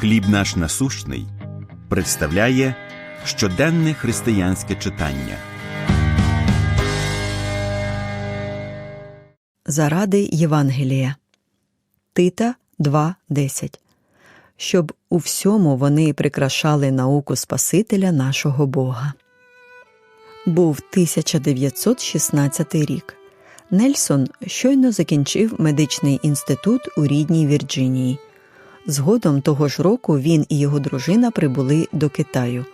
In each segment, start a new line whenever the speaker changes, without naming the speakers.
Хліб наш насущний представляє щоденне християнське читання.
Заради Євангелія Тита 2.10 Щоб у всьому вони прикрашали науку Спасителя нашого Бога. Був 1916 рік. Нельсон щойно закінчив медичний інститут у рідній Вірджинії. Згодом того ж року він і його дружина прибули до Китаю.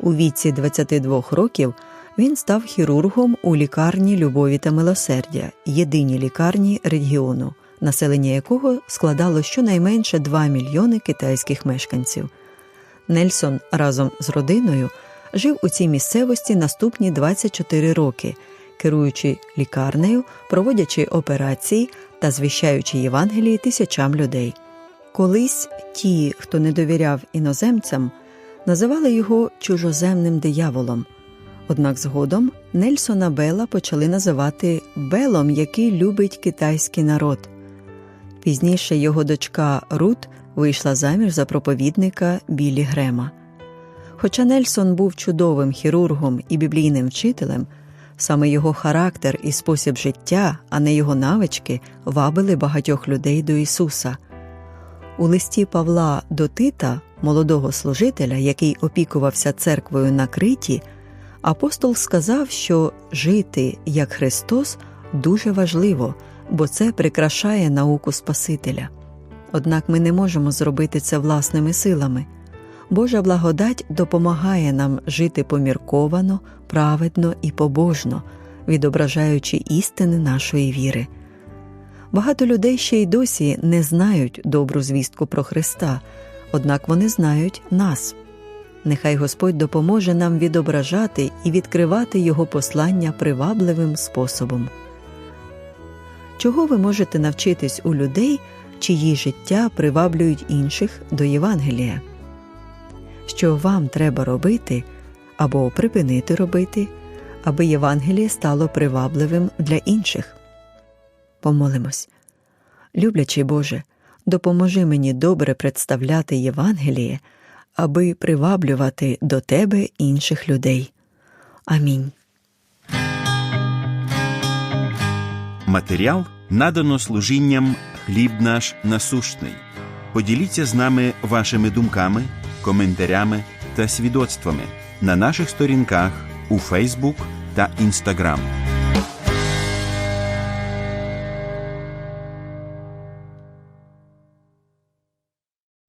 У віці 22 років він став хірургом у лікарні любові та милосердя, єдиній лікарні регіону, населення якого складало щонайменше 2 мільйони китайських мешканців. Нельсон разом з родиною жив у цій місцевості наступні 24 роки, керуючи лікарнею, проводячи операції та звіщаючи Євангелії тисячам людей. Колись ті, хто не довіряв іноземцям, називали його чужоземним дияволом. Однак згодом Нельсона Бела почали називати Белом, який любить китайський народ. Пізніше його дочка Рут вийшла заміж за проповідника Білі Грема. Хоча Нельсон був чудовим хірургом і біблійним вчителем, саме його характер і спосіб життя, а не його навички, вабили багатьох людей до Ісуса. У листі Павла до Тита, молодого служителя, який опікувався церквою на Криті, апостол сказав, що жити як Христос дуже важливо, бо це прикрашає науку Спасителя. Однак ми не можемо зробити це власними силами. Божа благодать допомагає нам жити помірковано, праведно і побожно, відображаючи істини нашої віри. Багато людей ще й досі не знають добру звістку про Христа, однак вони знають нас. Нехай Господь допоможе нам відображати і відкривати Його послання привабливим способом. Чого ви можете навчитись у людей, чиї життя приваблюють інших до Євангелія? Що вам треба робити або припинити робити, аби Євангеліє стало привабливим для інших? Помолимось. Люблячий Боже, допоможи мені добре представляти Євангеліє, аби приваблювати до Тебе інших людей. Амінь.
Матеріал надано служінням Хліб наш насущний. Поділіться з нами вашими думками, коментарями та свідоцтвами на наших сторінках у Фейсбук та Інстаграм.